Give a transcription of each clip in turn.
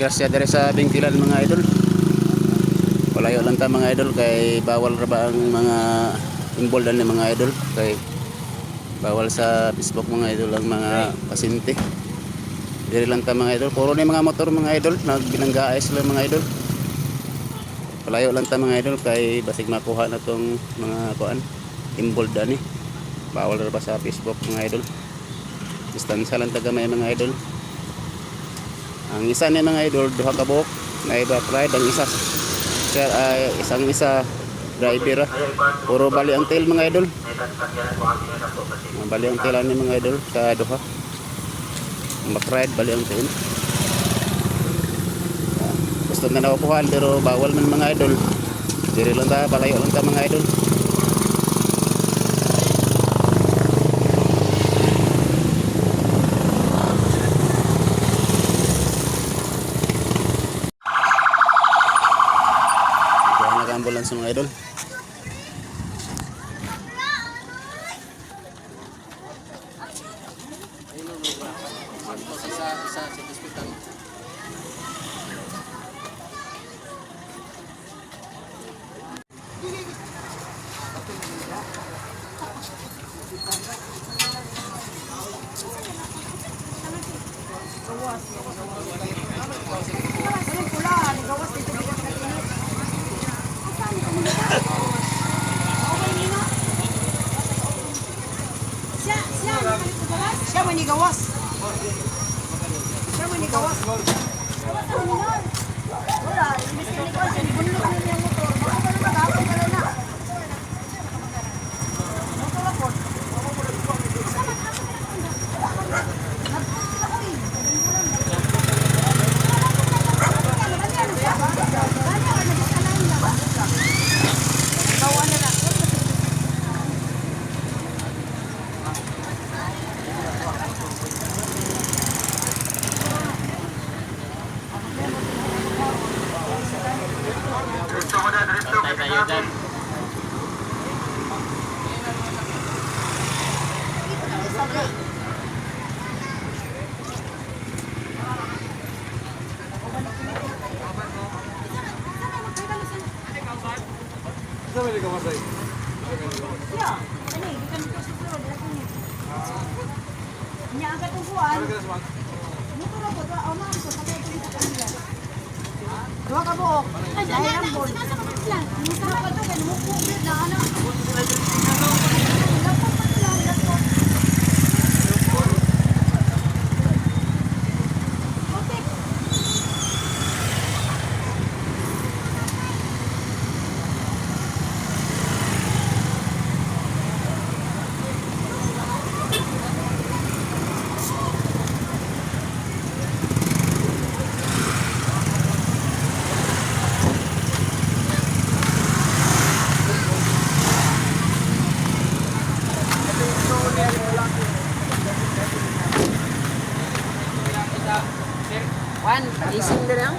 grasya dire sa bingkilan mga idol. Palayo lang ta mga idol kay bawal ra ba ang mga involved ni mga idol kay bawal sa Facebook mga idol ang mga pasyente. Dire lang ta mga idol. Puro ni mga motor mga idol nagbinanggaay sila mga idol. Palayo lang ta mga idol kay basig makuha na tong mga kuan involved ani. Bawal ra ba sa Facebook mga idol. Distansya lang taga may mga idol. Ang isa ni mga idol duha ka buhok na iba ride ang isa siya ay isang isa driver. Puro bali ang tail mga idol. Bali ang tail ni mga idol sa duha. Ang back ride bali ang tail. Gusto na nakukuhaan pero bawal man mga idol. Diri lang ta, palayo lang ta mga idol. Kaya nag-ambulance mga idol. Siya, siya, siya manigawas. Siya manigawas. Wala, imbis ka ni Kwan, siya ni Bunlo na niya motor. Baka pa naman gapon ka na. Motor ako. Kawan na na. Siya, ano eh, di kami ko sa floor, dala ko niya. Niya ang katungkuan. Motor ako, dala, o ma'am, so patay ko sa kanila. Dua ka buok. Ay, dahil ang bol. Nasa ka lang. Nasa ka to, kaya lumupo, na ano. Lapot pa lang, lapot. Okay. One, ising na lang.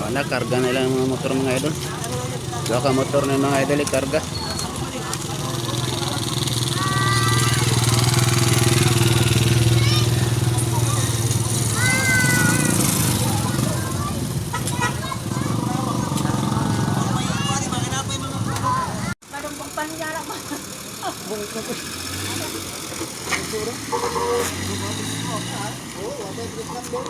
Wala, karga na lang ang mga motor mga idol. Dua ka motor na mga idol, karga. panjara pa. Bungit na po. Siguro. Oo, wala tayong